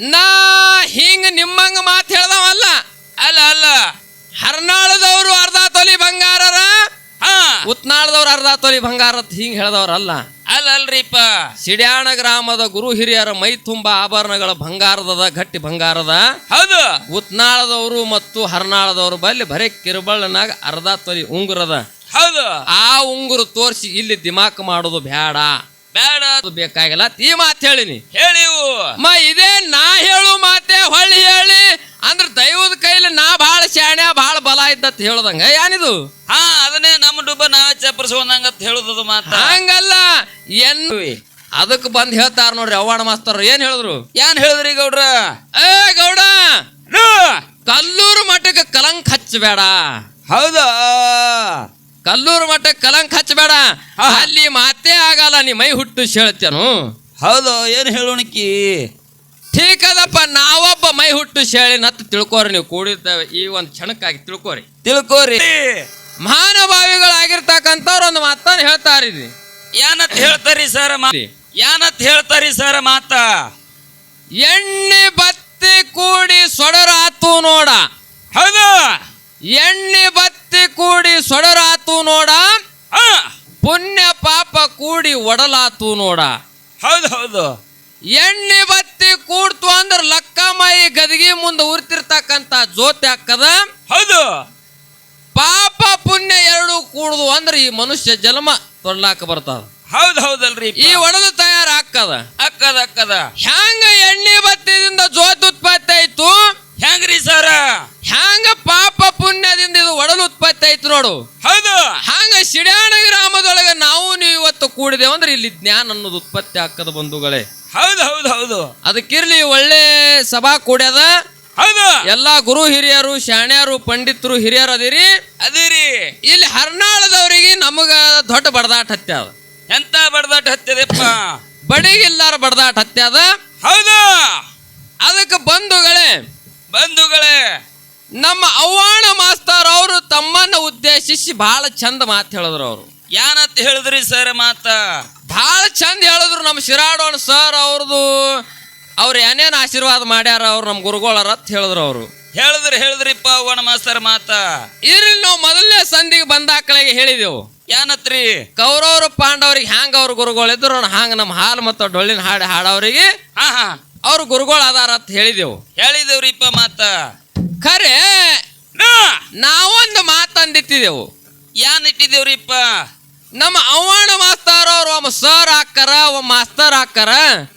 ನಾ ಹಿಂಗ ನಿಮ್ಮಂಗ ಮಾತು ಹೇಳ್ದವಲ್ಲ. ಅಲ್ಲ ಅಲ್ಲ. ಹರ್ನಾಳದವರು ಅರ್ಧ ತೊಲಿ ಬಂಗಾರರ? ಹಾ. ಉತ್ನಾಳದವ್ರು ಅರ್ಧ ತೊಲಿ ಬಂಗಾರ ಹಿಂಗ್ ಹೇಳ್ದವ್ರಲ್ಲ. ಅಲ್ಲ ಅಲ್ರಿಪ್ಪ. ಸಿಡ್ಯಾಣ ಗ್ರಾಮದ ಗುರು ಹಿರಿಯರ ಮೈ ತುಂಬ ಆಭರಣಗಳ ಬಂಗಾರದದ ಗಟ್ಟಿ ಬಂಗಾರದ. ಹೌದು. ಉತ್ನಾಳದವರು ಮತ್ತು ಹರ್ನಾಳದವರು ಬಲ್ಲಿ ಬರೀ ಕಿರುಬಳ್ಳನಾಗ ಅರ್ಧ ತೊಲಿ ಉಂಗುರದ. ಹೌದು. ಆ ಉಂಗುರು ತೋರಿಸಿ ಇಲ್ಲಿ ದಿಮಾಕ್ ಮಾಡೋದು ಬೇಡ ಬೇಡ ಬೇಕಾಗಿಲ್ಲ. ಈ ಮಾತು ಹೇಳಿನಿ. ಹೇಳಿವು ಮ ಇದೇ ನಾ ಹೇಳು ಮಾತೆ ಹೊಳ್ಳಿ ಹೇಳಿ. ಅಂದ್ರ ದೈವದ ಕೈಲಿ ನಾ ಬಹಳ ಶಾಣ್ಯ ಬಹಳ ಬಲ ಇದ್ದತ್ ಹೇಳದಂಗ. ಏನಿದು? ಹಾ ಅದನ್ನೇ ನಮ್ಮ ಡುಬ್ಬ ನಾವೇ ಚಪ್ಪರಿಸ್ಕೊಂಡಂಗ ಹೇಳುದದು ಮಾತ. ಹಂಗಲ್ಲ ಎನ್ ಅದಕ್ಕೆ ಬಂದ್ ಹೇಳ್ತಾರ ನೋಡ್ರಿ ಅವ್ವಾಣ ಮಾಸ್ತರ್ ಏನ್ ಹೇಳಿದ್ರು? ಏನ್ ಹೇಳಿದ್ರಿ ಗೌಡ್ರ? ಏ ಗೌಡ. ಕಲ್ಲೂರು ಮಠಕ್ಕೆ ಕಲಂಕ ಹಚ್ಚಬೇಡ. ಹೌದಾ? ಕಲ್ಲೂರು ಮಠಕ್ಕೆ ಕಲಂಕ ಹಚ್ಚಬೇಡ. ಅಲ್ಲಿ ಮಾತೇ ಆಗಲ್ಲ ನೀ ಮೈ ಹುಟ್ಟು ಹೇಳ್ತೇನು ಹೌದು ಏನು ಹೇಳೋಣಕಿ ಠೀಕ್ ಅದಪ್ಪ ನಾವೊಬ್ಬ ಮೈ ಹುಟ್ಟು ನತ್ತು ತಿಳ್ಕೋರಿ ನೀವು ಕೂಡಿರ್ತೇವೆ. ಈ ಒಂದು ಕ್ಷಣಕ್ಕಾಗಿ ತಿಳ್ಕೋರಿ. ತಿಳ್ಕೋರಿ. ಮಹಾನುಭಾವಿಗಳಾಗಿರ್ತಕ್ಕಂಥವ್ರು ಒಂದು ಮಾತನ್ನು ಹೇಳ್ತಾರಿ ಏನತ್ ಹೇಳ್ತಾರಿ ಸರ್ ಏನತ್ ಹೇಳ್ತಾರಿ ಸರ್ ಮಾತ? ಎಣ್ಣೆ ಬತ್ತಿ ಕೂಡಿ ಸೊಡರಾತು ನೋಡ. ಹೌದು. ಎಣ್ಣೆ ಬತ್ತಿ ಕೂಡಿ ಸೊಡರಾತು ನೋಡ. ಪುಣ್ಯ ಪಾಪ ಕೂಡಿ ಒಡಲಾತು ನೋಡ. ಹೌದು ಹೌದು. ಎಣ್ಣೆ ಬತ್ತಿ ಕೂಡ್ತು ಅಂದ್ರ ಲಕ್ಕಮಾಯಿ ಗದಗಿ ಮುಂದೆ ಉರ್ತಿರ್ತಕ್ಕಂಥ ಜ್ಯೋತಿ ಹಾಕದ ಹೌದು. ಪಾಪ ಪುಣ್ಯ ಎರಡು ಕೂಡುದು ಅಂದ್ರೆ ಈ ಮನುಷ್ಯ ಜನ್ಮ ತೊಳ್ಳಾಕ ಬರ್ತದ. ಹೌದು ಹೌದಲ್ರಿ ಈ ಒಡದು ಹಾಕದ ಅಕ್ಕದ. ಅಕ್ಕದ ಹ್ಯಾಂಗ ಎಣ್ಣೆ ಬತ್ತಿದಿಂದ ಜ್ಯೋತಿ ಉತ್ಪತ್ತಿ ಆಯ್ತು? ಹೆಂಗ್ರಿ ಸರ? ಹ್ಯಾಂಗ ಪಾಪ ಪುಣ್ಯದಿಂದ ಇದು ಒಡಲು ಉತ್ಪತ್ತಿ ಆಯ್ತು ನೋಡು. ಹೌದು. ಹಂಗ ಸಿಡ್ಯಾಣ ಗ್ರಾಮದೊಳಗ ನಾವು ನೀವು ಕೂಡಿದೆ ಅಂದ್ರೆ ಇಲ್ಲಿ ಜ್ಞಾನ ಅನ್ನೋದು ಉತ್ಪತ್ತಿ ಹಾಕದ ಬಂಧುಗಳೇ. ಹೌದು ಹೌದು ಹೌದು. ಅದಕ್ಕಿರ್ಲಿ ಒಳ್ಳೆ ಸಭಾ ಕೂಡ್ಯದ. ಹೌದು. ಎಲ್ಲಾ ಗುರು ಹಿರಿಯರು ಶಾಣ್ಯರು ಪಂಡಿತರು ಹಿರಿಯರು ಅದಿರಿ. ಅದಿರಿ. ಇಲ್ಲಿ ಹರ್ನಾಳದವರಿಗೆ ನಮಗ ದೊಡ್ಡ ಬಡದಾಟ ಹತ್ಯಾದ ಎಂತ ಬಡದಾಟ ಹತ್ಯದಪ್ಪ ಬಡಿಗಿಲ್ಲಾರ ಬಡದಾಟ ಹತ್ಯಾದ ಹೌದು. ಅದಕ್ಕೆ ಬಂಧುಗಳೇ ಬಂಧುಗಳೇ. ನಮ್ಮ ಅವ್ವಾಣ ಮಾಸ್ತರ್ ಅವರು ತಮ್ಮನ್ನ ಉದ್ದೇಶಿಸಿ ಬಹಳ ಚಂದ ಮಾತು ಹೇಳಿದ್ರು ಅವರು. ಏನತ್ ಹೇಳಿದ್ರಿ ಸರ್ ಮಾತ? ಬಹಳ ಚಂದ ಹೇಳಿದ್ರು ನಮ್ಮ ಶಿರಾಡೋಣ ಸರ್ ಅವ್ರದ್ದು ಅವ್ರು ಏನೇನು ಆಶೀರ್ವಾದ ಮಾಡ್ಯಾರ ಅವ್ರು ನಮ್ಮ ಗುರುಗಳರ ಅಂತ ಹೇಳಿದ್ರು ಅವರು. ಹೇಳಿದ್ರಿ ಹೇಳಿದ್ರಿಪ್ಪ ಒಣ ಮಾಸ್ತರ್ ಮಾತ. ಇರ್ಲಿ ನಾವು ಮೊದಲನೇ ಸಂಧಿಗೆ ಬಂದಾಕಳಿಗೆ ಹೇಳಿದೆವು. ಏನತ್ರಿ ಕೌರವರು ಪಾಂಡವ್ರಿಗೆ ಹ್ಯಾಂಗ ಅವ್ರ ಗುರುಗಳಿದ್ರು ಹಾಂಗ ನಮ್ಮ ಹಾಲು ಮತ್ತು ಡೊಳ್ಳಿನ ಹಾಡು ಹಾಡವ್ರಿಗೆ ಹಾ ಹಾ. ಅವ್ರ ಗುರುಗಳು ಅದಾರ ಅಂತ ಹೇಳಿದೆವು. ಹೇಳಿದೇವ್ರಿಪ್ಪ ಮಾತ. ಖರೆ ನಾ. ನಾವೊಂದು ಮಾತಂದಿತ್ತಿದೆವು. ಏನ್ ಇಟ್ಟಿದೇವ್ರಿಪ್ಪ? ನಮ್ಮ ಅವ್ವಾಣ ಮಾಸ್ತಾರ ಅವ್ರು ಒಮ್ಮ ಸರ್ ಹಾಕ್ಕಾರ ಒಮ್ಮ ಮಾಸ್ತರ್ ಹಾಕ್ಕಾರ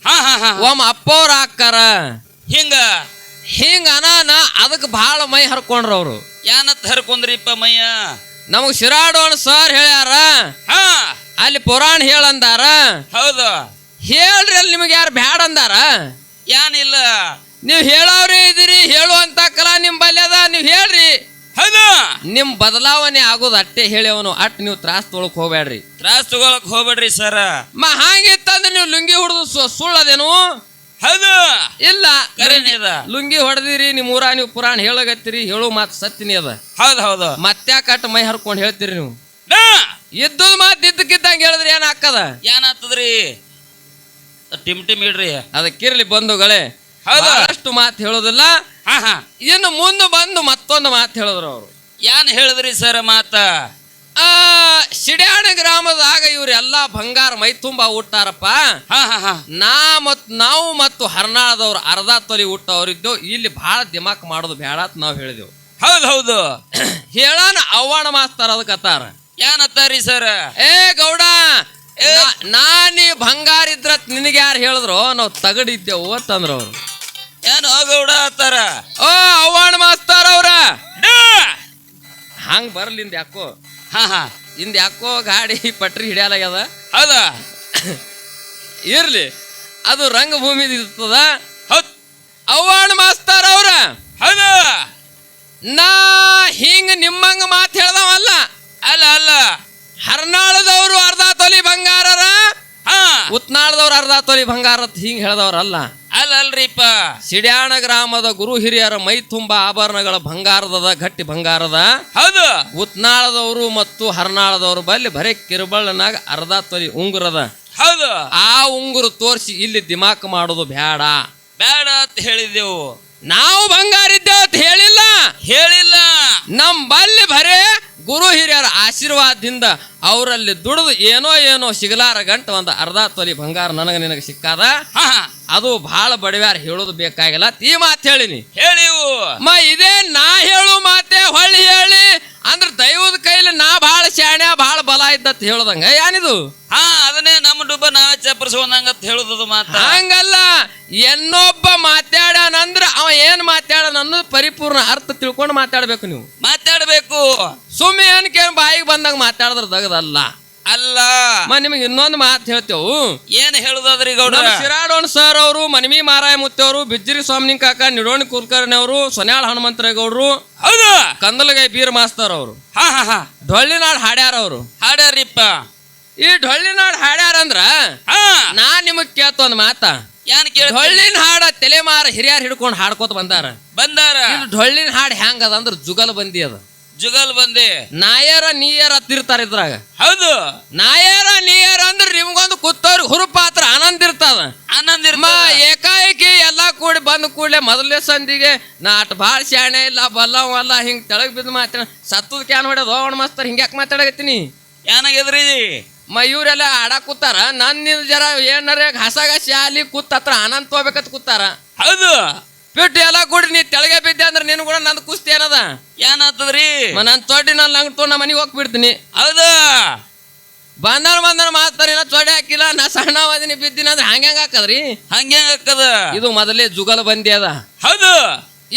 ಹಾ ಹಾ ಹಾ ಒಮ್ಮ ಅಪ್ಪವ್ರ ಹಾಕ್ಕಾರ. ಹಿಂಗ. ಹಿಂಗ ಅನಾನ ಅದಕ್ಕೆ ಬಹಳ ಮೈ ಹರ್ಕೊಂಡ್ರ ಅವರು. ಏನತ್ ಹರ್ಕೊಂಡ್ರಿಪ್ಪ ಮಯ್ಯ ನಮಗ್ ಶಿರಾಡೋಣ ಸರ್ ಹೇಳ್ಯಾರ. ಹಾ. ಅಲ್ಲಿ ಪುರಾಣ ಹೇಳಂದಾರ ಹೌದು. ಹೇಳ್ರಿ ಅಲ್ಲಿ ನಿಮಗೆ ಯಾರು ಬ್ಯಾಡ ಅಂದಾರ. ಏನಿಲ್ಲ ನೀವು ಹೇಳೋರೇ ಇದೀರಿ ಹೇಳುವಂತ ಕಲಾ ನಿಮ್ ಬಲ್ಯದ ನೀವು ಹೇಳ್ರಿ. ನಿಮ್ ಬದಲಾವಣೆ ಆಗೋದು ಅಟ್ಟೆ ಹೇಳ್ಯವನು ಅಟ್ ನೀವು ತ್ರಾಸ್ ತೊಳಕ್ ಹೋಗ್ಬೇಡ್ರಿ. ತ್ರಾಸ್ ತಗೊಳಕ್ ಹೋಗ್ಬೇಡ್ರಿ ಸರ್. ಮ ಹಾಂಗಿತ್ತಂದ್ರೆ ನೀವು ಲುಂಗಿ ಹೊಡೆದು ಸುಳ್ಳದೇನು? ಹೌದು. ಇಲ್ಲ. ಲುಂಗಿ ಹೊಡೆದಿರಿ ನಿಮ್ ಊರ ನೀವು ಪುರಾಣ ಹೇಳಗತ್ತಿರಿ ಹೇಳು ಮಾತು ಸತ್ತಿನಿ ಅದ. ಹೌದು ಹೌದು. ಕಟ್ ಮೈ ಹರ್ಕೊಂಡು ಹೇಳ್ತೀರಿ ನೀವು? ಇದ್ದದ ಮಾತು ಇದ್ದಕ್ಕಿದ್ದಂಗೆ ಹೇಳಿದ್ರೆ ಏನ್ ಹಾಕದ ಏನಾಗ್ತದ್ರಿ? ಟಿಮ್ ಟಿಮ್ ಇಡ್ರಿ. ಅದಕ್ಕಿರ್ಲಿ ಬಂಧುಗಳೇ ಹೌದು. ಅಷ್ಟು ಮಾತು ಹೇಳೋದಿಲ್ಲ. ಹಾ ಹಾ. ಇನ್ನು ಮುಂದೆ ಬಂದು ಮತ್ತೊಂದು ಮಾತು ಹೇಳಿದ್ರು ಅವರು. ಏನ್ ಹೇಳಿದ್ರಿ ಸರ್ ಮಾತ? ಆ ಶಿಡ್ಯಾಣ ಗ್ರಾಮದಾಗ ಇವ್ರೆಲ್ಲಾ ಬಂಗಾರ ಮೈ ತುಂಬಾ ಊಟಾರಪ್ಪ ಹಾ ಹಾ ಹಾ. ನಾ ಮತ್ ನಾವು ಮತ್ತು ಹರ್ನಾಳದವ್ರು ಅರ್ಧ ತೊಲಿ ಊಟವ್ರಿದ್ದೆವು ಇಲ್ಲಿ ಬಹಳ ದಿಮಾಕ್ ಮಾಡೋದು ಬೇಡ ಅಂತ ನಾವು ಹೇಳಿದೆವು. ಹೌದು ಹೌದು. ಹೇಳಾನ ಅವ್ವಾಣ ಮಾಸ್ತಾರ ಅದಕ್ಕತ್ತಾರ. ಏನತ್ತಾರಿ ಸರ್? ಏ ಗೌಡ ನಾ- ನಾ ನೀ ಬಂಗಾರ ಇದ್ರ ನಿನಗೆ ಯಾರು ಹೇಳಿದ್ರು ನಾವು ತಗಡಿದ್ದೆವು ಅಂತಂದ್ರು ಅವರು. ಏನು ಗೌಡ? ಅತ್ತಾರ ಓ ಅವ್ವಾಣ ಮಾಸ್ತಾರ ಅವ್ರ. ಹಂಗ್ ಬರ್ಲಿಂದ ಯಾಕೋ. ಹಾ ಹಾ. ಇಂದ ಯಾಕೋ ಗಾಡಿ ಪಟ್ರಿ ಹಿಡಿಯಲಾಗ್ಯದ. ಹೌದ? ಇರ್ಲಿ ಅದು ರಂಗಭೂಮಿ ಇರ್ತದ. ಹೌದ್. ಅವ್ವಾಣ ಮಾಸ್ತಾರ ಅವ್ರ. ಹೌದು? ನಾ ಹಿಂಗ ನಿಮ್ಮಂಗ ಮಾತು ಹೇಳ್ದವಲ್ಲ. ಅಲ್ಲ ಅಲ್ಲ. ಹರ್ನಾಳದವರು ಅರ್ಧ ತೊಲಿ ಬಂಗಾರರ. ಹಾ. ಉತ್ನಾಳದವ್ರು ಅರ್ಧ ತೊಲಿ ಬಂಗಾರ ಅಂತ ಹಿಂಗ್ ಹೇಳ್ದವ್ರಲ್ಲ. ಅಲ್ಲ ಅಲ್ರಿಪ್ಪ ಸಿಡ್ಯಾಣ ಗ್ರಾಮದ ಗುರು ಹಿರಿಯರ ಮೈ ತುಂಬ ಆಭರಣಗಳ ಬಂಗಾರದದ ಗಟ್ಟಿ ಬಂಗಾರದ. ಹೌದು. ಉತ್ನಾಳದವರು ಮತ್ತು ಹರ್ನಾಳದವರು ಬಲ್ಲಿ ಬರೇ ಕಿರುಬಳ್ಳನಾಗ ಅರ್ಧ ತೊಲಿ ಉಂಗುರದ. ಹೌದು. ಆ ಉಂಗುರು ತೋರಿಸಿ ಇಲ್ಲಿ ದಿಮಾಕ್ ಮಾಡೋದು ಬೇಡ ಬೇಡ ಅಂತ ಹೇಳಿದೆವು ನಾವು ಬಂಗಾರ ಇದ್ದೇವೆ ಅಂತ ಹೇಳಿಲ್ಲ? ಹೇಳಿಲ್ಲ. ನಮ್ ಬಲ್ಲಿ ಬರೇ ಗುರು ಹಿರಿಯರ ಆಶೀರ್ವಾದದಿಂದ ಅವರಲ್ಲಿ ದುಡಿದು ಏನೋ ಏನೋ ಸಿಗಲಾರ ಗಂಟ ಒಂದು ಅರ್ಧ ತೊಲಿ ಬಂಗಾರ ನನಗೆ ನಿನಗೆ ಸಿಕ್ಕಾದ. ಅದು ಬಹಳ ಬಡವ್ಯಾರ ಹೇಳೋದು ಬೇಕಾಗಿಲ್ಲ. ಈ ಮಾತು ಹೇಳಿನಿ. ಹೇಳಿವು ಮ ಇದೇ ನಾ ಹೇಳು ಮಾತೆ ಹೊಳ್ಳಿ ಹೇಳಿ. ಅಂದ್ರೆ ದೈವದ ಕೈಲಿ ನಾ ಭಾಳ ಶಾಣೆ ಭಾಳ ಬಲ ಇದ್ದತ್ ಹೇಳದಂಗ. ಏನಿದು ಹಾ ಅದನ್ನೇ ನಮ್ಮ ಡುಬ್ಬ ನಾವೇ ಅಂತ ಹೇಳುದದು ಮಾತ. ಹಂಗಲ್ಲ ಇನ್ನೊಬ್ಬ ಮಾತಾಡನಂದ್ರ ಅವ ಏನ್ ಮಾತಾಡನ ಅನ್ನೋದು ಪರಿಪೂರ್ಣ ಅರ್ಥ ತಿಳ್ಕೊಂಡು ಮಾತಾಡ್ಬೇಕು ನೀವು. ಮಾತಾಡ್ಬೇಕು. ಸುಮ್ಮನೆ ಏನಕ್ಕೆ ಬಾಯಿಗೆ ಬಂದಂಗ ಮಾತಾಡಿದ್ರ ದಗದಲ್ಲ ಅಲ್ಲ. ಮ ನಿಮಗೆ ಇನ್ನೊಂದು ಮಾತು ಹೇಳ್ತೇವು. ಏನ್ ಹೇಳುದಾದ್ರಿ ಗೌಡ ಶಿರಾಡೋಣ ಸರ್ ಅವರು ಮನವಿ ಮಾರಾಯ ಮುತ್ತವರು ಬಿಜ್ಜಿರಿ ಸ್ವಾಮಿ ಕಾಕ ನಿಡೋಣಿ ಕುಲಕರ್ಣಿ ಅವರು ಸೊನ್ಯಾಳ ಹನುಮಂತರೇಗೌಡರು ಹೌದು. ಕಂದಲಗೈ ಬೀರ್ ಮಾಸ್ತರ್ ಅವರು. ಹಾ ಹಾ ಹಾ. ಡೊಳ್ಳಿನಾಡ್ ಹಾಡ್ಯಾರ ಅವರು. ಹಾಡ್ಯಾರಿಪ್ಪ ಈ ಡೊಳ್ಳಿನಾಡ್ ಹಾಡ್ಯಾರ ಅಂದ್ರ ಹಾ. ನಾ ನಿಮಗ್ ಕೇಳ್ತ ಒಂದ್ ಮಾತ. ಏನ್ ಕೇಳ ಡೊಳ್ಳಿನ ಹಾಡ ತಲೆಮಾರ ಹಿರಿಯರ್ ಹಿಡ್ಕೊಂಡು ಹಾಡ್ಕೋತ ಬಂದಾರ. ಬಂದಾರ. ಡೊಳ್ಳಿನ ಹಾಡ್ ಹೆಂಗದ ಅದ ಅಂದ್ರ ಜುಗಲ್ ಬಂದಿ ಅದ. ಜುಗಲ್ ಬಂದೆ. ನಾಯರ ನೀಯರ ಹತ್ತಿರ್ತಾರ ಇದ್ರಾಗ. ಹೌದು. ನಾಯರ ನೀಯರ ಅಂದ್ರೆ ನಿಮ್ಗೊಂದು ಕೂತವ್ರಿಗೆ ಹುರುಪಾತ್ರ ಆನಂದ ಇರ್ತದ. ಆನಂದ ಮ ಏಕಾಏಕಿ ಎಲ್ಲಾ ಕೂಡಿ ಬಂದ ಕೂಡಲೇ ಮೊದಲನೇ ಸಂದಿಗೆ ನಾ ಅಟ್ ಭಾಳ ಶಾಣೆ ಇಲ್ಲ ಬಲ್ಲವಲ್ಲ ಹಿಂಗ್ ತೆಳಗ್ ಬಿದ್ದು ಮಾತಾಡ ಸತ್ತದ ಕ್ಯಾನ್ ಹೊಡೆದ ಅವಣ ಮಾಸ್ತರ್ ಹಿಂಗ್ಯಾಕ್ ಮಾತಾಡಕತ್ತೀನಿ? ಏನಾಗಿದ್ರಿ ಮ ಇವ್ರೆಲ್ಲ ಆಡಾಕ್ ಕೂತಾರ ನನ್ ನಿನ್ ಜರ ಏನಾರ ಹಸಗ ಶಾಲಿ ಕೂತ್ ಹತ್ರ ಆನಂದ್ ತಗೋಬೇಕತ್ ಕೂತಾರ. ಹೌದು. ಬಿಟ್ಟು ಎಲ್ಲ ಕೂಡಿ ನೀ ತೆಳಗೆ ಬಿದ್ದೆ ಅಂದ್ರೆ ನಿನ್ ಕೂಡ ನಂದು ಕುಸ್ತಿ ಏನದ? ಏನಾಗ್ತದ್ರಿ ಮ ನನ್ ತೊಡ್ಡಿ ನಾನು ಲಂಗ್ ತೊಗೊಂಡು ಮನೆಗೆ ಹೋಗ್ಬಿಡ್ತೀನಿ. ಹೌದು. ಬಂದರ್ ಬಂದರ್ ಮಾತಾರ ಇನ್ನ ತೊಡೆ ಹಾಕಿಲ್ಲ ನಾ ಸಣ್ಣ ವಾದಿನಿ ಬಿದ್ದೀನಿ ಅಂದ್ರೆ ಹಂಗ ಹೆಂಗ ಹಾಕದ್ರಿ? ಹಂಗೆ ಹಾಕದ? ಇದು ಮೊದಲೇ ಜುಗಲ್ ಬಂದಿ ಅದ. ಹೌದು.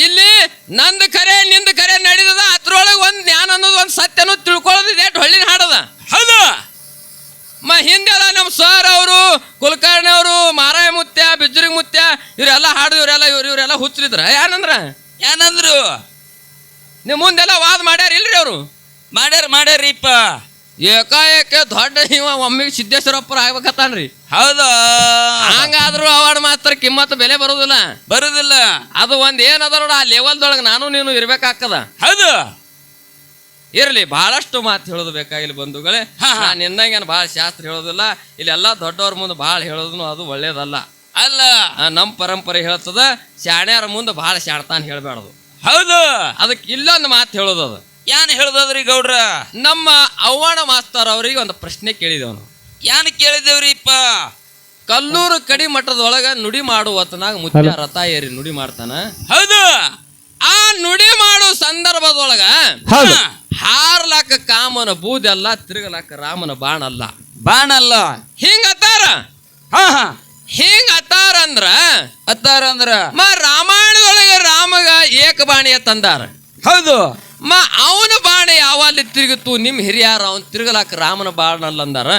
ಇಲ್ಲಿ ನಂದು ಕರೆ ನಿಂದು ಕರೆ ನಡೀತದ ಅದ್ರೊಳಗೆ ಒಂದ್ ಸತ್ಯ ಅನ್ನೋದು ತಿಳ್ಕೊಳ್ಳೋದು ಇದೆ ಹೊಳ್ಳಿನ ಹಾಡದ ಹೌದು ಮ ಹಿಂದೆಲ್ಲ ನಮ್ಮ ಸರ್ ಅವರು ಕುಲಕರ್ಣಿ ಅವರು ಮಾರಾಯ ಮುತ್ಯ ಬಿಜ್ಜುರಿ ಮುತ್ಯ ಇವರೆಲ್ಲ ಹಾಡು ಇವರೆಲ್ಲ ಇವ್ರು ಇವರೆಲ್ಲ ಹುಚ್ಚರಿದ್ರ ಏನಂದ್ರ ಏನಂದ್ರು ನೀವು ಮುಂದೆಲ್ಲ ವಾದ ಮಾಡ್ಯಾರ ಇಲ್ರಿ ಅವರು ಮಾಡ್ಯಾರ ಮಾಡ್ಯಾರಿಪ್ಪ. ಏಕಾಏಕ ದೊಡ್ಡ ಇವ ಒಮ್ಮಿಗೆ ಸಿದ್ದೇಶ್ವರಪ್ಪರ ಆಗ್ಬೇಕತ್ತಾನ್ರಿ. ಹೌದು? ಹಂಗಾದ್ರೂ ಅವಾರ್ಡ್ ಮಾತ್ರ ಕಿಮ್ಮತ್ ಬೆಲೆ ಬರೋದಿಲ್ಲ. ಬರುದಿಲ್ಲ. ಅದು ಒಂದ್ ಏನದ ನೋಡ ಆ ಲೆವೆಲ್ದೊಳಗೆ ನಾನು ನೀನು ಇರ್ಬೇಕಾಗ್ತದ. ಹೌದು. ಇರ್ಲಿ ಬಹಳಷ್ಟು ಮಾತು ಹೇಳೋದು ಬೇಕಾಗಿಲ್ಲ ಬಂಧುಗಳೇ. ನಾನು ನಿನ್ನಂಗೇನು ಭಾಳ ಶಾಸ್ತ್ರ ಹೇಳೋದಿಲ್ಲ. ಇಲ್ಲೆಲ್ಲ ದೊಡ್ಡವ್ರ ಮುಂದೆ ಭಾಳ ಹೇಳೋದು ಅದು ಒಳ್ಳೇದಲ್ಲ. ಅಲ್ಲ. ನಮ್ಮ ಪರಂಪರೆ ಹೇಳ್ತದ ಶಾಣ್ಯಾರ ಮುಂದೆ ಭಾಳ ಶಾಣ್ತಾನ ಹೇಳ್ಬಾರ್ದು ಹೌದು. ಅದಕ್ಕೆ ಇಲ್ಲೊಂದು ಮಾತು ಹೇಳೋದು ಅದು ಏನ್ ಹೇಳ್ದದ್ರಿ ಗೌಡ್ರ? ನಮ್ಮ ಅವ್ವಾಣ ಮಾಸ್ತರ್ ಅವರಿಗೆ ಒಂದು ಪ್ರಶ್ನೆ ಕೇಳಿದವನು. ಏನ್ ಕೇಳಿದೇವ್ರಿಪ್ಪ ಕಲ್ಲೂರು ಕಡಿ ಮಠದೊಳಗ ನುಡಿ ಮಾಡುವ ಹೊತ್ತನಾಗ ಮುತ್ಯ ರಥ ಏರಿ ನುಡಿ ಮಾಡ್ತಾನ. ಹೌದು. ಆ ನುಡಿ ಮಾಡೋ ಸಂದರ್ಭದೊಳಗ ಹೌದು. ಹಾರ್ಲಾಕ ಕಾಮನ ಬೂದಲ್ಲ ತಿರುಗಲಾಕ ರಾಮನ ಬಾಣ ಅಲ್ಲ ಬಾಣಲ್ಲ. ಹಿಂಗ ಅತ್ತಾರ ಹಾ ಹಾ. ಹಿಂಗ ಅತ್ತಾರ ಅಂದ್ರ? ಅತ್ತಾರ ಅಂದ್ರ? ಮ ರಾಮಾಯಣದೊಳಗೆ ರಾಮಗ ಏಕಬಾಣಿಯ ತಂದಾರ. ಹೌದು. ಮ ಅವನ ಬಾಣ ಯಾವಲ್ಲಿ ತಿರುಗಿತ್ತು ನಿಮ್ ಹಿರಿಯಾರ ಅವನ್ ತಿರುಗಲಾಕ ರಾಮನ ಬಾಣ ಅಲ್ಲ ಅಂದಾರ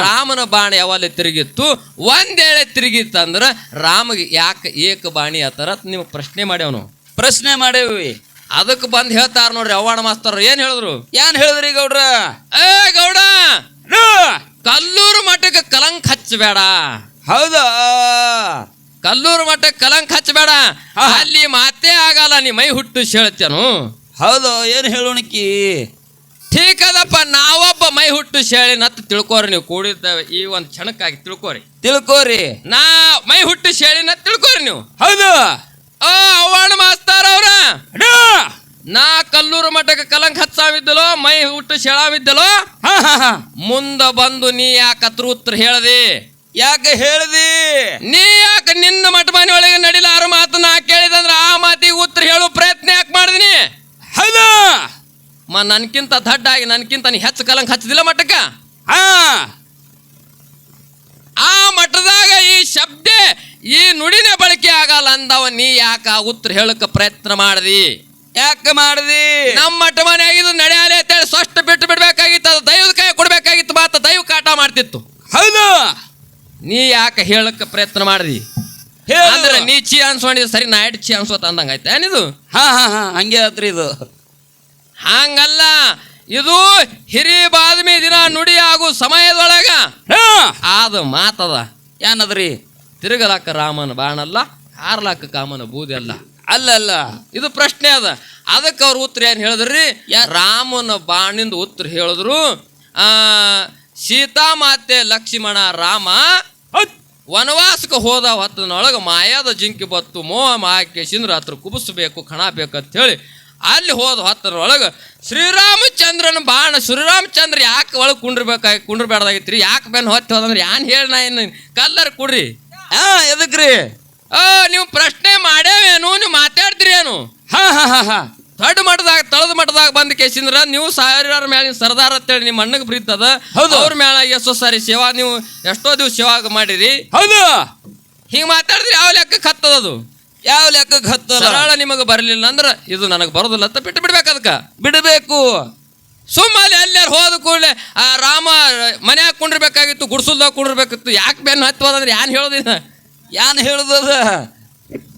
ರಾಮನ ಬಾಣ ಯಾವಲ್ಲಿ ತಿರುಗಿತ್ತು ಒಂದೇಳೆ ತಿರುಗಿತ್ತಂದ್ರ ರಾಮಗೆ ಯಾಕೆ ಏಕ ಬಾಣಿ ಆತರ ನಿಮ್ಗೆ ಪ್ರಶ್ನೆ ಮಾಡ್ಯವನು. ಪ್ರಶ್ನೆ ಮಾಡೇವಿ ಅದಕ್ಕೆ ಬಂದ್ ಹೇಳ್ತಾರ ನೋಡ್ರಿ ಅವಾಣ ಮಾಸ್ತರ್ ಏನ್ ಹೇಳಿದ್ರು? ಏನ್ ಹೇಳಿದ್ರಿ ಗೌಡ್ರ? ಏ ಗೌಡ. ಕಲ್ಲೂರು ಮಠಕ್ಕೆ ಕಲಂಕ ಹಚ್ಚಬೇಡ. ಹೌದಾ? ಕಲ್ಲೂರು ಮಠಕ್ಕೆ ಕಲಂಕ ಹಚ್ಚಬೇಡ. ಅಲ್ಲಿ ಮಾತೇ ಆಗಲ್ಲ ನೀ ಮೈ ಹುಟ್ಟು ಹೇಳ್ತೇನು ಹೌದು ಏನು ಹೇಳೋಣಕಿ? ಠೀಕ್ ಅದಪ್ಪ ನಾವೊಬ್ಬ ಮೈ ಹುಟ್ಟು ಶೇಳಿ ನತ್ ತಿಳ್ಕೋರಿ ನೀವು ಕೂಡಿದ್ದೇವೆ ಈ ಒಂದು ಕ್ಷಣಕ್ಕಾಗಿ ತಿಳ್ಕೋರಿ. ತಿಳ್ಕೋರಿ. ನಾ ಮೈ ಹುಟ್ಟು ಶೇಳಿ ನತ್ ತಿಳ್ಕೋರಿ ನೀವು. ಹೌದು. ಆ ಅವ್ವಾಣ ಮಾಸ್ತಾರ ಅವ್ರ. ನು. ನಾ ಕಲ್ಲೂರು ಮಠಕ್ಕೆ ಕಲಂಕ್ ಹಚ್ಚಾವಿದ್ದಲೋ ಮೈ ಹುಟ್ಟು ಶೇಳಾವಿದ್ದಲೋ ಮುಂದ ಬಂದು ನೀ ಯಾಕೆ ಉತ್ತರ ಹೇಳ್ದಿ? ಯಾಕೆ ಹೇಳದಿ? ನೀ ಯಾಕೆ ನಿನ್ನ ಮಠ ಮನೆ ಒಳಗೆ ನಡಿಲಾರ ಮಾತು ನಾ ಕೇಳಿದಂದ್ರ ಆ ಮಾತಿಗೆ ಉತ್ತರ ಹೇಳು ಪ್ರಯತ್ನ ಯಾಕೆ ಮಾಡಿದಿನಿ ಹೌದು ಮ ನನ್ಕಿಂತ ದಡ್ಡಾಗಿ ನನ್ಕಿಂತ ನೀ ಹೆಚ್ಚು ಕಲಂಕ ಹಚ್ಚದಿಲ್ಲ ಮಟ್ಟಕ್ಕ ಆ ಆ ಮಠದಾಗ ಈ ಶಬ್ದ ಈ ನುಡಿನೇ ಬಳಕೆ ಆಗಲ್ಲ ಅಂದವ ನೀ ಯಾಕ ಉತ್ತರ ಹೇಳಕ್ಕೆ ಪ್ರಯತ್ನ ಮಾಡ್ದಿ? ಯಾಕೆ ಮಾಡಿದಿ? ನಮ್ಮ ಮಠ ಮನೆಯಾಗಿದ್ದು ನಡೆಯಲೇ ಅಂತೇಳಿ ಸ್ವಷ್ಟ ಬಿಟ್ಟು ಬಿಡ್ಬೇಕಾಗಿತ್ತು ಅದು ದೈವದ ಕೈ ಕೊಡ್ಬೇಕಾಗಿತ್ತು ಮಾತ ದೈವ ಕಾಟ ಮಾಡ್ತಿತ್ತು. ಹೌದು. ನೀ ಯಾಕ ಹೇಳಕ್ಕೆ ಪ್ರಯತ್ನ ಮಾಡಿದಿ. ಅಂದ್ರೆ ನೀ ಚಿ ಅನ್ಸ್ಕೊಂಡಿದ್ ಸರಿ ನಾ ಎಡ್ ಚಿ ಅನ್ಸೋತ ಅಂದಂಗ ಆಯ್ತಾ ಏನಿದು? ಹಾ ಹಾ ಹಾ ಹಂಗೆ ಆತ್ರಿ ಇದು. ಹಂಗಲ್ಲ. ಇದು ಹಿರಿ ಬಾದ್ಮಿ ದಿನ ನುಡಿ ಆಗೋ ಸಮಯದೊಳಗ. ಅದು ಆದ ಮಾತದ. ಏನದ್ರಿ ತಿರುಗಲಾಕ ರಾಮನ ಬಾಣಲ್ಲ ಹಾರ್ಲಾಕ ಕಾಮನ ಬೂದಿ ಅಲ್ಲ. ಅಲ್ಲ ಇದು ಪ್ರಶ್ನೆ ಅದ. ಅದಕ್ಕೆ ಅವ್ರ ಉತ್ತರ ಏನು ಹೇಳಿದ್ರಿ? ರಾಮನ ಬಾಣಿಂದ ಉತ್ತರ ಹೇಳಿದ್ರು ಆ ಸೀತಾಮಾತೆ ಲಕ್ಷ್ಮಣ ರಾಮ. ವನವಾಸಕ್ಕೆ ಹೋದ ಹೊತ್ತನೊಳಗೆ ಮಾಯಾದ ಜಿಂಕಿ ಬತ್ತು ಮೋಹ ಮಾಕೇಶಿಂದ್ರ ಹತ್ರ ಕುಬಿಸ್ಬೇಕು ಕಣ ಬೇಕಂತ ಹೇಳಿ ಅಲ್ಲಿ ಹೋದ ಹೊತ್ತರೊಳಗೆ ಶ್ರೀರಾಮಚಂದ್ರನ ಬಾಣ ಶ್ರೀರಾಮಚಂದ್ರ ಯಾಕೆ ಒಳಗೆ ಕುಂಡ್ರಬೇಕಾಗಿ ರೀ ಯಾಕೆ ಬೆನ್ನು ಹೊತ್ತಿ ಹೋದಂದ್ರೆ ಯಾನ್ ಹೇಳಿ ನಾ ಏನು ಕಲ್ಲರ್ ಕೊಡ್ರಿ. ಹಾ ಎದಕ್ರಿ? ಆ ನೀವು ಪ್ರಶ್ನೆ ಮಾಡೇವೇನು ನೀವು ಮಾತಾಡ್ತೀರಿ ಏನು? ಹಾ ಹಾ ಹಾ ಹಾ. ದೊಡ್ಡ ಮಟ್ಟದಾಗ ತಳದ ಮಟ್ಟದಾಗ ಬಂದ ಕೇಸಿಂದ್ರ ನೀವು ಸಾವಿರಾರು ಮೇಲೆ ಸರ್ದಾರ್ ಅಂತೇಳಿ ನಿಮ್ಮ ಅಣ್ಣಗೆ ಬ್ರೀತದ ಹೌದು. ಅವ್ರ ಮೇಳ ಎಷ್ಟೋ ಸಾರಿ ಸೇವಾ ನೀವು ಎಷ್ಟೋ ದಿವಸ ಸೇವಾ ಮಾಡಿರಿ. ಹೌದು. ಹಿಂಗೆ ಮಾತಾಡಿದ್ರಿ ಯಾವ ಲೆಕ್ಕಕ್ಕೆ ಹತ್ತದದು ಯಾವ ಲೆಕ್ಕಕ್ಕೆ ಹತ್ತಲ್ಲ? ಸರಳ ನಿಮಗೆ ಬರಲಿಲ್ಲ ಅಂದ್ರೆ ಇದು ನನಗೆ ಬರೋದಿಲ್ಲ ಅಂತ ಬಿಟ್ಟು ಬಿಡ್ಬೇಕು ಅದಕ್ಕೆ. ಬಿಡಬೇಕು. ಸುಮ್ಮನೆ ಎಲ್ಲಾರು ಹೋದ ಕೂಡಲೇ ಆ ರಾಮ ಮನ್ಯಾಗ ಕುಂಡಿರ್ಬೇಕಾಗಿತ್ತು ಗುಡ್ಸಲ್ದಾಗ ಕುಂಡಿರ್ಬೇಕಿತ್ತು ಯಾಕೆ ಬೆನ್ನು ಹತ್ತೋದಂದ್ರೆ ಯಾನ್ ಹೇಳೋದಿನ ಯಾನ್ ಹೇಳುದದ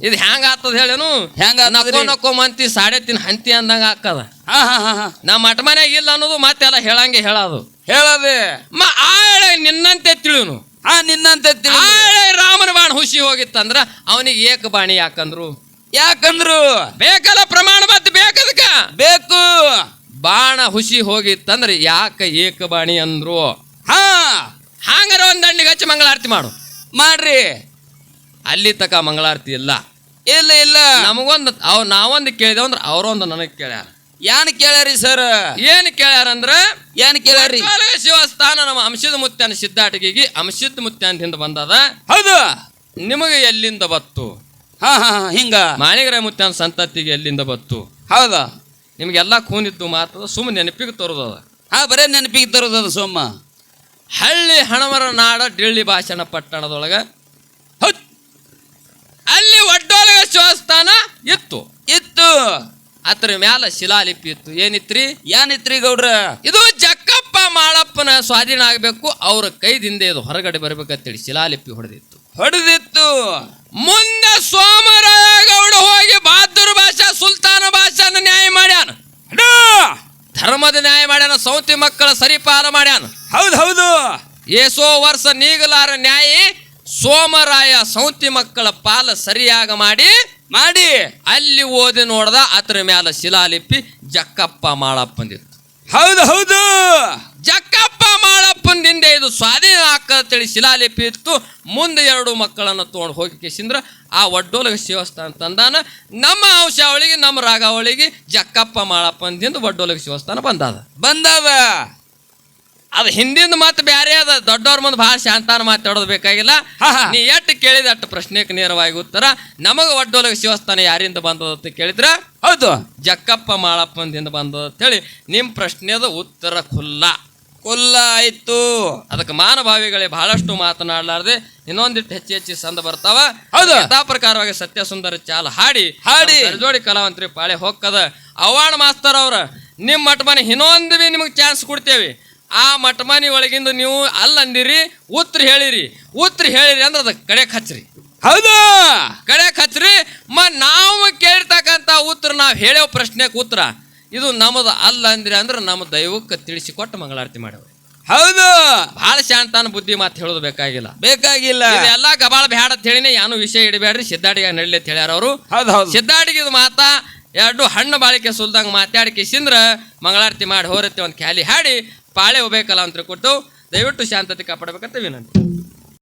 ಇದು ಹ್ಯಾಂಗ ಆಗ್ತದ ಹೇಳೇನು? ಹ್ಯಾಂಗ? ನಕ್ಕೋ ನಕ್ಕೋ ಮಂತಿ ಸಾಡೆ ತಿನ್ ಹಂತಿ ಅಂದಂಗ ಹಾಕದ ಹಾ ಹಾ ಹಾ ಹಾ. ನಾ ಮಠ ಮನ್ಯಾಗ ಇಲ್ಲ ಅನ್ನೋದು ಮತ್ತೆಲ್ಲ ಹೇಳಂಗೆ ಹೇಳೋದು. ಹೇಳದೆ. ಮ ಆಳೆ ನಿನ್ನಂತೆ ತಿಳಿವನು ಹಾ ನಿನ್ನಂತ ರಾಮನ ಬಾಣ ಹುಸಿ ಹೋಗಿತ್ತಂದ್ರ ಅವನಿಗೆ ಏಕ ಬಾಣಿ ಯಾಕಂದ್ರು? ಯಾಕಂದ್ರು? ಬೇಕಲ್ಲ ಪ್ರಮಾಣ ಬತ್ ಬೇಕದಕ್ಕ? ಬೇಕು. ಬಾಣ ಹುಸಿ ಹೋಗಿತ್ತಂದ್ರ ಯಾಕ ಏಕ ಬಾಣಿ ಅಂದ್ರು? ಹಾ. ಹಾಂಗಾರ ಒಂದ್ ದಂಡಿಗೆ ಹಚ್ಚಿ ಮಂಗಳಾರತಿ ಮಾಡು. ಮಾಡ್ರಿ. ಅಲ್ಲಿ ತಕ ಮಂಗಳಾರತಿ ಇಲ್ಲ. ಇಲ್ಲ ಇಲ್ಲ. ನಮಗೊಂದು ಅವ್ ನಾವೊಂದು ಕೇಳಿದೆ ಅಂದ್ರೆ ಅವರೊಂದು ನನಗೆ ಕೇಳ್ಯಾರ. ಯಾನ್ ಕೇಳ್ಯಾರಿ ಸರ್ ಏನ್ ಕೇಳ್ಯಾರಂದ್ರ ಏನ್ ಕೇಳ್ಯಾರಿ? ಶಿವಸ್ಥಾನ ನಮ್ಮ ಅಂಶದ ಮುತ್ಯಾನ ಸಿದ್ಧಾಟಿಗೆ ಅಂಶದ ಮುತ್ಯಾನದಿಂದ ಬಂದದ. ಹೌದು. ನಿಮಗೆ ಎಲ್ಲಿಂದ ಬತ್ತು? ಹಾ ಹಾ ಹಿಂಗ. ಮಾಣಿಗರ ಮುತ್ಯಾನ ಸಂತತಿಗೆ ಎಲ್ಲಿಂದ ಬತ್ತು? ಹೌದಾ. ನಿಮ್ಗೆಲ್ಲ ಕೂನಿದ್ದು ಮಾತ್ರ ಸುಮ್ಮ ನೆನಪಿಗೆ ತರೋದದ. ಹಾ ಬರೇ ನೆನಪಿಗೆ ತರೋದದ ಸೋಮ ಹಳ್ಳಿ ಹಣಮರ ನಾಡ ಡಿಳ್ಳಿ ಭಾಷಣ ಪಟ್ಟಣದೊಳಗ ಅಲ್ಲಿ ಒಡ್ಡೋಲಗ ಶಿವಸ್ಥಾನ ಇತ್ತು. ಇತ್ತು. ಅದ್ರ ಮ್ಯಾಲ ಶಿಲಾಲಿಪಿ ಇತ್ತು. ಏನಿತ್ರಿ? ಏನಿತ್ರಿ ಗೌಡ್ರ? ಇದು ಜಕ್ಕಪ್ಪ ಮಾಳಪ್ಪನ ಸ್ವಾಧೀನ ಆಗಬೇಕು ಅವ್ರ ಕೈದಿಂದ ಇದು ಹೊರಗಡೆ ಬರ್ಬೇಕಂತೇಳಿ ಶಿಲಾಲಿಪಿ ಹೊಡೆದಿತ್ತು. ಹೊಡೆದಿತ್ತು. ಮುಂದೆ ಸೋಮರಾಯ ಗೌಡ ಹೋಗಿ ಬಹದ್ದೂರ್ ಭಾಷಾ ಸುಲ್ತಾನ ಭಾಷಾನ ನ್ಯಾಯ ಮಾಡ್ಯಾನ! ಧರ್ಮದ ನ್ಯಾಯ ಮಾಡ್ಯಾನ ಸೌತಿ ಮಕ್ಕಳ ಸರಿಪಾಲ ಮಾಡ್ಯಾನ. ಹೌದು ಹೌದು. ಏಸೋ ವರ್ಷ ನೀಗಲಾರ ನ್ಯಾಯಿ ಸೋಮರಾಯ ಸೌತಿ ಮಕ್ಕಳ ಪಾಲ ಸರಿಯಾಗ ಮಾಡಿ ಮಾಡಿ ಅಲ್ಲಿ ಓದಿ ನೋಡ್ದ ಅದ್ರ ಮ್ಯಾಲ ಶಿಲಾಲಿಪಿ ಜಕ್ಕಪ್ಪ ಮಾಳಪ್ಪಂದಿತ್ತು. ಹೌದು ಹೌದು. ಜಕ್ಕಪ್ಪ ಮಾಳಪ್ಪನಿಂದ ಇದು ಸ್ವಾಧೀನ ಹಾಕಂತೇಳಿ ಶಿಲಾಲಿಪಿ ಇತ್ತು. ಮುಂದೆ ಎರಡು ಮಕ್ಕಳನ್ನು ತೊಗೊಂಡು ಹೋಗಿ ಕೇಸಿಂದ್ರ ಆ ಒಡ್ಡೋಲಗ ಶಿವಸ್ಥಾನ ತಂದಾನ. ನಮ್ಮ ಅಂಶಾವಳಿಗೆ ನಮ್ಮ ರಾಗಾವಳಿಗೆ ಜಕ್ಕಪ್ಪ ಮಾಳಪ್ಪಂದಿಂದ ಒಡ್ಡೋಲಗ ಶಿವಸ್ಥಾನ ಬಂದಾದ. ಬಂದದ. ಅದು ಹಿಂದಿಂದ ಮತ್ತೆ ಬ್ಯಾರೆ ಅದ. ದೊಡ್ಡವ್ರ ಮುಂದೆ ಭಾಳ ಶಾಂತಾನ ಮಾತಾಡೋದು ಬೇಕಾಗಿಲ್ಲ. ನೀ ಎಷ್ಟು ಕೇಳಿದ ಅಷ್ಟು ಪ್ರಶ್ನೆಗೆ ನೇರವಾಗಿ ಉತ್ತರ. ನಮಗ ಒಡ್ಡೋಲಗ ಶಿವಸ್ಥಾನ ಯಾರಿಂದ ಬಂದದ ಅಂತ ಕೇಳಿದ್ರ? ಹೌದು. ಜಕ್ಕಪ್ಪ ಮಾಳಪ್ಪಂದಿಂದ ಬಂದದ ಅಂತೇಳಿ ನಿಮ್ಮ ಪ್ರಶ್ನೆದ ಉತ್ತರ ಖುಲ್ಲ ಕುಲ್ಲ ಆಯ್ತು. ಅದಕ್ಕೆ ಮಾನಭಾವಿಗಳೇ ಬಹಳಷ್ಟು ಮಾತನಾಡಲಾರದೆ ಇನ್ನೊಂದಿಟ್ಟು ಹೆಚ್ಚು ಹೆಚ್ಚು ಸಂದ ಬರ್ತಾವ. ಹೌದು. ಯಥಾ ಪ್ರಕಾರವಾಗಿ ಸತ್ಯ ಸುಂದರ ಚಾಲ ಹಾಡಿ. ಹಾಡಿ. ಜೋಡಿ ಕಲಾವಂತರಿ ಪಾಳೆ ಹೋಗ್ಕದ. ಅವಾಣ ಮಾಸ್ತರ್ ಅವ್ರ. ನಿಮ್ಮ ಮಠ ಮನೆ ಇನ್ನೊಂದು ಬಿ ನಿಮಗೆ ಚಾನ್ಸ್ ಕೊಡ್ತೇವೆ. ಆ ಮಠಮನಿ ಒಳಗಿಂದ ನೀವು ಅಲ್ಲ ಅಂದಿರಿ ಉತ್ತರ ಹೇಳಿರಿ. ಉತ್ತರ ಹೇಳಿರಿ ಅಂದ್ರೆ ಅದ ಕಡೆ ಹಚ್ಚ್ರಿ ಹೌದು? ಕಡೆ ಹಚ್ಚ್ರಿ ಮ ನಾವು ಕೇಳಿರ್ತಕ್ಕಂಥ ಉತ್ತರ ನಾವು ಹೇಳೋ ಪ್ರಶ್ನೆಗೆ ಉತ್ತರ ಇದು ನಮ್ಮದು ಅಲ್ಲ ಅಂದ್ರಿ ಅಂದ್ರೆ ನಮ್ಮ ದೈವಕ್ಕೆ ತಿಳಿಸಿಕೊಟ್ಟು ಮಂಗಳಾರತಿ ಮಾಡವ್ರಿ. ಹೌದು. ಭಾಳ ಶಾಂತಾನ ಬುದ್ಧಿ ಮಾತು ಹೇಳೋದು ಬೇಕಾಗಿಲ್ಲ. ಬೇಕಾಗಿಲ್ಲ. ಎಲ್ಲ ಗಬಾಳ ಬ್ಯಾಡ ಅಂತ ಹೇಳಿನೇ ಯಾನು ವಿಷಯ ಇಡಬೇಡ್ರಿ. ಸಿದ್ದಾಡಿಗೆ ನಡಲಿ ಅಂತ ಹೇಳ್ಯಾರ ಅವರು. ಹೌದು ಹೌದು. ಸಿದ್ದಾಡಿಗೆ ಇದು ಮಾತಾ ಎರಡು ಹಣ್ಣು ಬಾಳಿಕೆ ಸುಲ್ದಂಗ ಮಾತಾಡಿ ಕಿಸಿಂದ್ರ ಮಂಗಳಾರತಿ ಮಾಡಿ ಹೋರತ್ತೆ ಒಂದು ಖ್ಯಾಲಿ ಹಾಡಿ ಪಾಳೆ ಹೋಗ್ಬೇಕಲ್ಲ ಅಂತ ಕೊಟ್ಟು ದಯವಿಟ್ಟು ಶಾಂತತೆ ಕಾಪಾಡಬೇಕಂತ ವಿನಂತಿ.